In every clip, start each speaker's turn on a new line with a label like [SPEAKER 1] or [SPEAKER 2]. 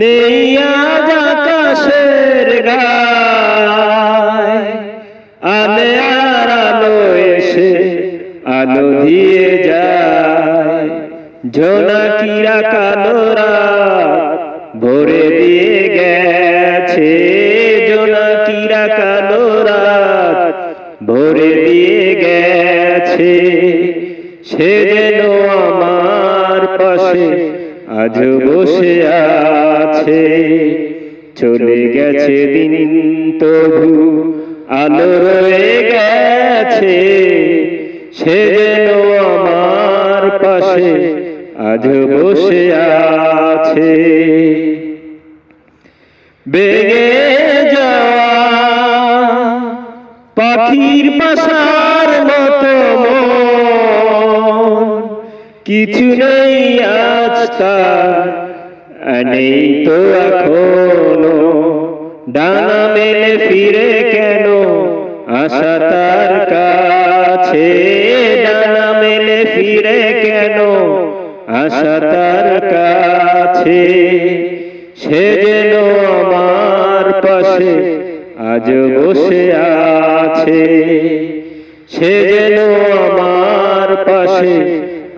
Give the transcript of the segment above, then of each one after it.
[SPEAKER 1] নেই আজ আকাশের গায় আলে আর আলো এসে আলো দিয়ে যায়। জোনাকিরা কালোরা ভরে দিয়ে গেছে। জোনাকিরা কালোরা ভরে দিয়ে গেছে। সে যেন আমার পাশে আজ বসে আছে। চলে গেছে দিন তবু, আলো রয়ে গেছে। সে যেন আমার পাশে আজ বসে আছে। বেগে যাওয়া পাখির পাশার মতো কিছু নেই আজ নেই তো এখনও। ডানা মেলে ফিরে কেন? আশা তার কাছে। ডানা মেলে ফিরে কেন? আশা তার কাছে। সে যেন আমার পাশে আজ বসে আছে। সে যেন আমার পাশে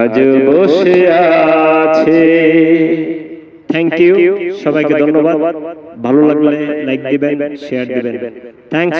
[SPEAKER 1] আজ বসে আছে। থ্যাংক ইউ সবাইকে ধন্যবাদ। ভালো লাগলে লাইক দিবেন শেয়ার দিবেন। থ্যাংকস